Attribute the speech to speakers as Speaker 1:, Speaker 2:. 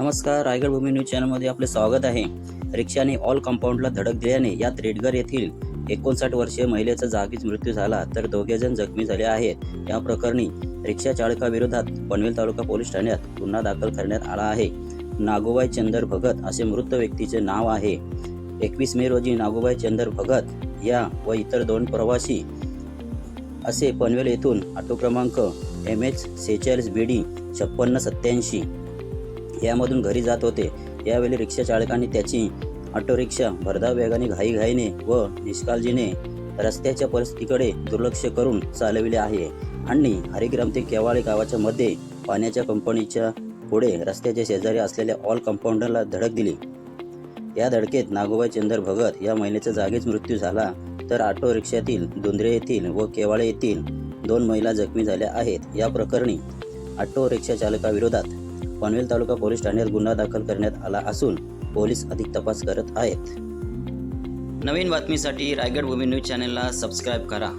Speaker 1: नमस्कार रायगड भूमी न्यूज चॅनलमध्ये आपले स्वागत आहे. रिक्षाने ऑल कंपाऊंडला धडक दिल्याने यात रेडगर येथील एकोणसाठ वर्षीय महिलेचा जागीच मृत्यू झाला तर दोघे जण जखमी झाले आहेत. या प्रकरणी रिक्षा चालकाविरोधात पनवेल तालुका पोलीस ठाण्यात गुन्हा दाखल करण्यात आला आहे. नागोबाई चंदर भगत असे मृत व्यक्तीचे नाव आहे. एकवीस मे रोजी नागोबाई चंदर भगत या व इतर दोन प्रवासी असे पनवेल येथून ऑटो क्रमांक एम एच सेहेचाळीस बी डी छप्पन्न सत्याऐंशी यामधून घरी जात होते. यावेळी रिक्षा चालकाने त्याची ऑटो रिक्षा भरधाव वेगाने घाईघाईने व निष्काळजीने रस्त्याच्या परिस्थितीकडे दुर्लक्ष करून चालविले आहे. आणि हरिग्राम ते केवाळे गावाच्या मध्ये पाण्याच्या कंपनीच्या पुढे रस्त्याच्या शेजारी असलेल्या ऑल कंपाऊंडरला धडक दिली. या धडकेत नागोबाई चंदर भगत या महिलेचा जागीच मृत्यू झाला. तर ऑटो रिक्षातील दुंद्रे येथील व केवाळे येथील दोन महिला जखमी झाल्या आहेत. या प्रकरणी ऑटो रिक्षा चालकाविरोधात पनवेल तालुका पोलीस ठाण्यात गुन्हा दाखल करण्यात आला असून पोलीस अधिक तपास करत आहेत. नवीन बातमीसाठी रायगड भूमी न्यूज चॅनलला सबस्क्राईब करा.